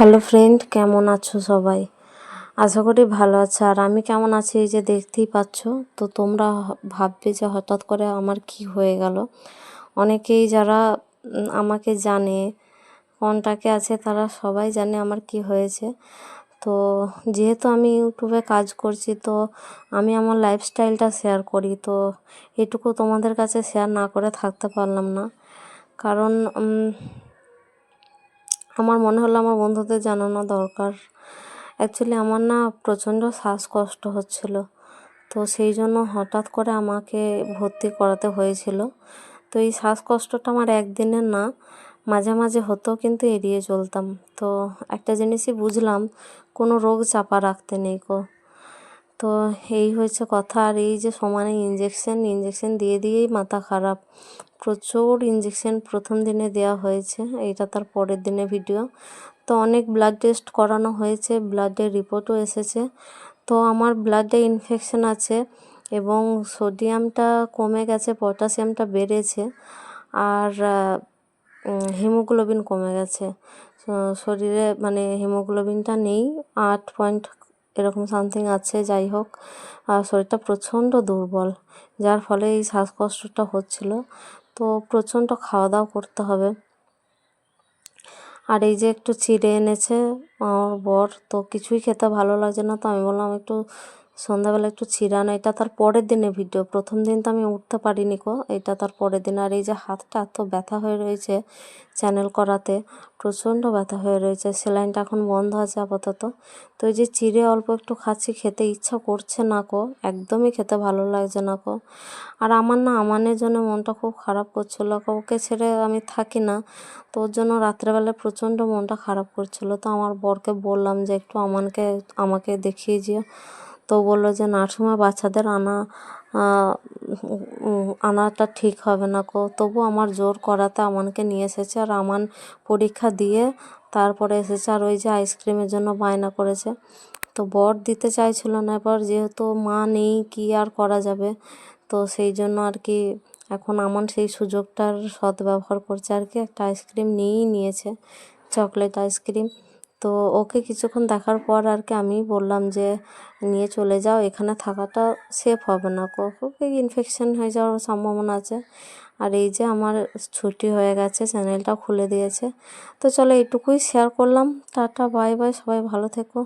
Hello friend কেমন আছো সবাই? আশা করি ভালো আছো। আর আমি কেমন আছি এই যে দেখতেই পাচ্ছ? তো তোমরা ভাববে যে হঠাৎ করে আমার কি হয়ে গেল। অনেকেই যারা আমাকে জানে কন্টাক্টে আছে তারা সবাই জানে আমার কি হয়েছে। তো যেহেতু আমি ইউটিউবে কাজ করছি, তো আমি আমার লাইফস্টাইলটা শেয়ার করি, তো এটুকু তোমাদের কাছে শেয়ার না করে থাকতে পারলাম না। কারণ আমার মনে হলো আমার বন্ধুদের জানানো দরকার। অ্যাকচুয়ালি আমার না প্রচণ্ড শ্বাসকষ্ট হচ্ছিল। তো সেই জন্য হঠাৎ করে আমাকে ভর্তি করাতে হয়েছিল। তো এই শ্বাসকষ্টটা আমার একদিনের না, মাঝে মাঝে হতো কিন্তু এড়িয়ে চলতাম। তো একটা জিনিসই বুঝলাম, কোনো রোগ চাপা রাখতে নেই কো তো এই হয়েছে কথা। আর এই যে সমানে ইঞ্জেকশন ইঞ্জেকশন দিয়ে দিয়েই মাথা খারাপ। প্রচুর ইঞ্জেকশন প্রথম দিনে দেওয়া হয়েছে এইটা তার পরের দিনে ভিডিও তো অনেক ব্লাড টেস্ট করানো হয়েছে ব্লাডের রিপোর্টও এসেছে। তো আমার ব্লাডে ইনফেকশন আছে এবং সোডিয়ামটা কমে গেছে পটাশিয়ামটা বেড়েছে। আর হিমোগ্লোবিন কমে গেছে। শরীরে মানে হিমোগ্লোবিনটা নেই, আট পয়েন্ট এরকম সামথিং আছে, যাই হোক। আর শরীরটা প্রচণ্ড দুর্বল, যার ফলে এই শ্বাসকষ্টটা হচ্ছিল। তো প্রচণ্ড খাওয়া দাওয়া করতে হবে। আর এই যে একটু চিড়ে এনেছে আমার বর, তো কিছুই খেতে ভালো লাগছে না, তো আমি বললাম একটু সন্ধ্যাবেলা একটু চিড়ানো এটা তার পরের দিনে ভিডিও। প্রথম দিন তো আমি উঠতে পারিনি কো, এটা তার পরের দিন। আর এই যে হাতটা এত ব্যথা হয়ে রয়েছে চ্যানেল করাতে, প্রচণ্ড ব্যথা হয়ে রয়েছে, সেলাইনটা এখন বন্ধ আছে আপাতত। তো এই যে চিড়ে অল্প একটু খাচ্ছি, খেতে ইচ্ছা করছে না কো, একদমই খেতে ভালো লাগছে না কো। আর আমার না, আমানের জন্য মনটা খুব খারাপ করছিল ওকে ছেড়ে আমি থাকি না, তো ওর জন্য রাত্রেবেলায় প্রচণ্ড মনটা খারাপ করছিল। তো আমার বরকে বললাম যে একটু আমানকে, আমাকে দেখিয়ে যেও তো বলল যে নার্সিংহোমে বাচ্চাদের আনা আনাটা ঠিক হবে না কো। তবু আমার জোর করাতে আমানকে নিয়ে এসেছে আর আমান পরীক্ষা দিয়ে তারপরে এসেছে আর ওই যে আইসক্রিমের জন্য বায়না করেছে। তো বর দিতে চাইছিল না এবার, যেহেতু মা নেই, কি আর করা যাবে? তো সেই জন্য আর কি এখন আমান সেই সুযোগটার সদ্ব্যবহার করছে আর কি। একটা আইসক্রিম নিয়েই নিয়েছে, চকলেট আইসক্রিম। তো ওকে কিছুক্ষণ দেখার পর আর কি আমি বললাম যে, নিয়ে চলে যাও, এখানে থাকাটা সেফ হবে না। ওকে ইনফেকশান হয়ে যাওয়ার সম্ভাবনা আছে। আর এই যে আমার ছুটি হয়ে গেছে চ্যানেলটা খুলে দিয়েছে। তো চলো এইটুকুই শেয়ার করলাম। টাটা বাই বাই সবাই ভালো থেকো।